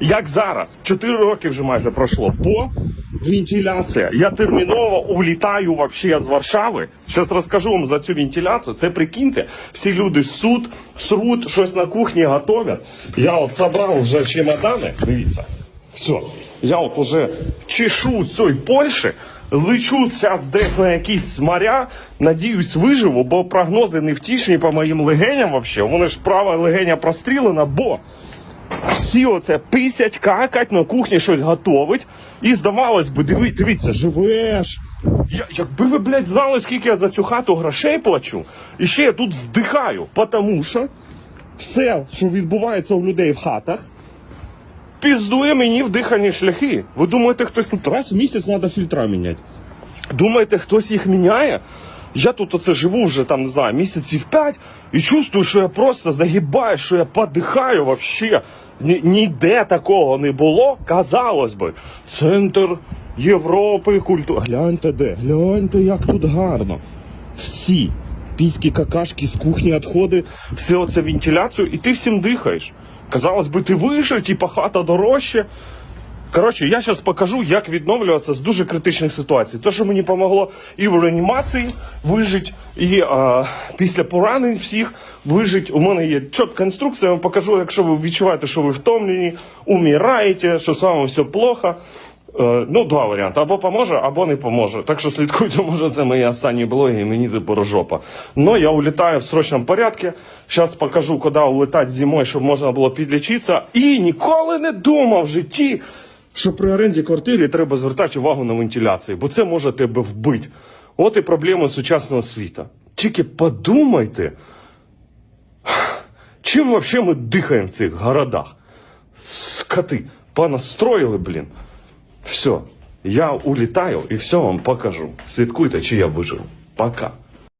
як зараз. Чотири роки вже майже пройшло. Бо вентиляція. Я терміново улітаю вообще з Варшави. Зараз розкажу вам за цю вентиляцію. Це прикиньте, всі люди суд, срут, щось на кухні готовять. Я от собрав вже чемодани. Дивіться. Все. Я от уже чешу з цієї Польщі. Лечу зараз десь на якісь моря, надіюсь, виживу, бо прогнози не втішні по моїм легеням вообще. Мене ж права легеня прострілена, бо всі оце писять, какать, на кухні щось готовить. І здавалось би, диви, дивіться, живеш. Я, якби ви, блядь, знали, скільки я за цю хату грошей плачу, і ще я тут здихаю, тому що все, що відбувається у людей в хатах, піздує мені в дихальні шляхи. Ви думаєте, хтось тут раз в місяць треба фільтра міняти? Думаєте, хтось їх міняє? Я тут оце живу вже там, не знаю, місяців п'ять і чувствую, що я просто загибаю, що я подихаю вообще. Ні, ніде такого не було. Казалось би, центр Європи, культури. Гляньте де, гляньте, як тут гарно. Всі піські какашки з кухні відходи, все оце вентиляцію, і ти всім дихаєш. Казалось би, ти вийшов, типа хата дорожче. Коротше, я зараз покажу, як відновлюватися з дуже критичних ситуацій. Те, що мені допомогло і в реанімації вижити, і а, після поранень всіх вижити. У мене є чітка інструкція, я вам покажу, якщо ви відчуваєте, що ви втомлені, умираєте, що з вами все плохо. Е, ну, два варіанти. Або поможе, або не поможе. Так що слідкуйте, може, це мої останні блоги, і мені тепер жопа. Но я улітаю в срочному порядку. Зараз покажу, куди улетати зимою, щоб можна було підлічитися. І ніколи не думав в житті, що при оренді квартири треба звертати увагу на вентиляцію, бо це може тебе вбити. От і проблема сучасного світу. Тільки подумайте, чим взагалі ми дихаємо в цих городах? Скоти, понастроїли, блін. Все, я улітаю і все вам покажу. Слідкуйте, чи я вижив. Пока.